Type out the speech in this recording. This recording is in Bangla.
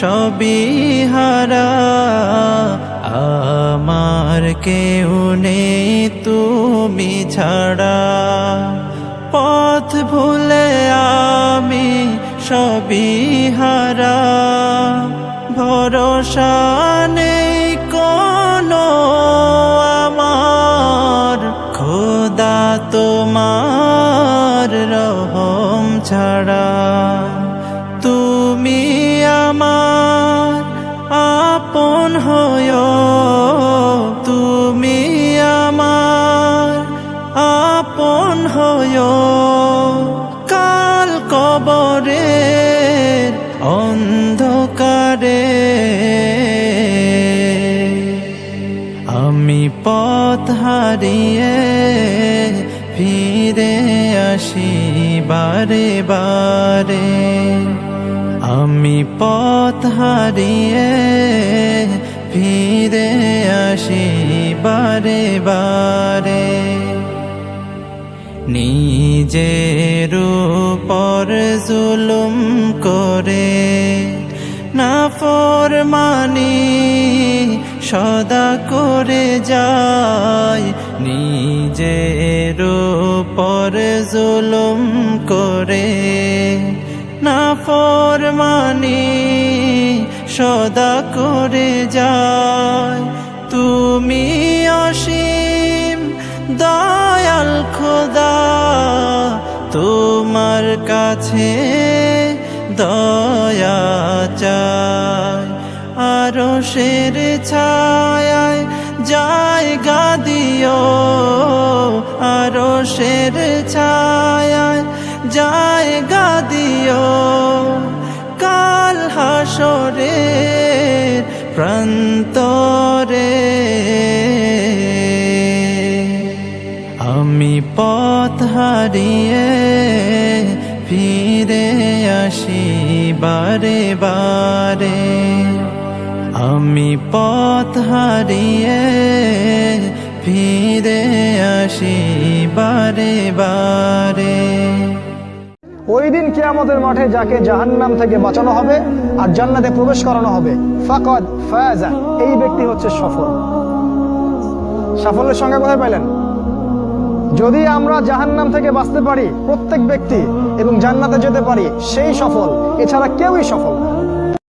সবই হারা, আমার কেউ নেই তুমি ছাড়া। পথ ভুলে আমি সবই হারা, ভরসা নেই কোনো আমার। খোদা তোমার রহম ছাড়া। হয় তুমি আমার আপন হয়। কাল কবরের অন্ধকারে আমি পথ হারিয়ে ফিরে আসি বারে বারে। আমি পথ হারিয়ে ফিরে আসি বারে বারে। নিজের উপর জুলুম করে না ফরমানি সদা করে যায়। নিজের উপর জুলুম করে না ফরমানি সদা করে যায়। তুমি অসীম দয়াল খোদা, তোমার কাছে দয়া চাই। আরও শের ছায় জায়গা দিও আরও শের ছায় জায়গা প্রান্তরে। আমি পথ হারিয়ে ফিরে আসি বারে বারে। আমি পথ হারিয়ে ফিরে আসি বারে বারে। ওই দিন কিয়ামতের মাঠে যাকে জাহান্নাম থেকে বাঁচানো হবে আর জান্নাতে প্রবেশ করানো হবে, ফাকদ ফায়াজা। এই ব্যক্তি হচ্ছে সফল। সাফল্যের সঙ্গে কোথায় পাইলেন? যদি আমরা জাহান্নাম থেকে বাঁচতে পারি, প্রত্যেক ব্যক্তি এবং জান্নাতে যেতে পারি, সেই সফল। এছাড়া কেউই সফল না।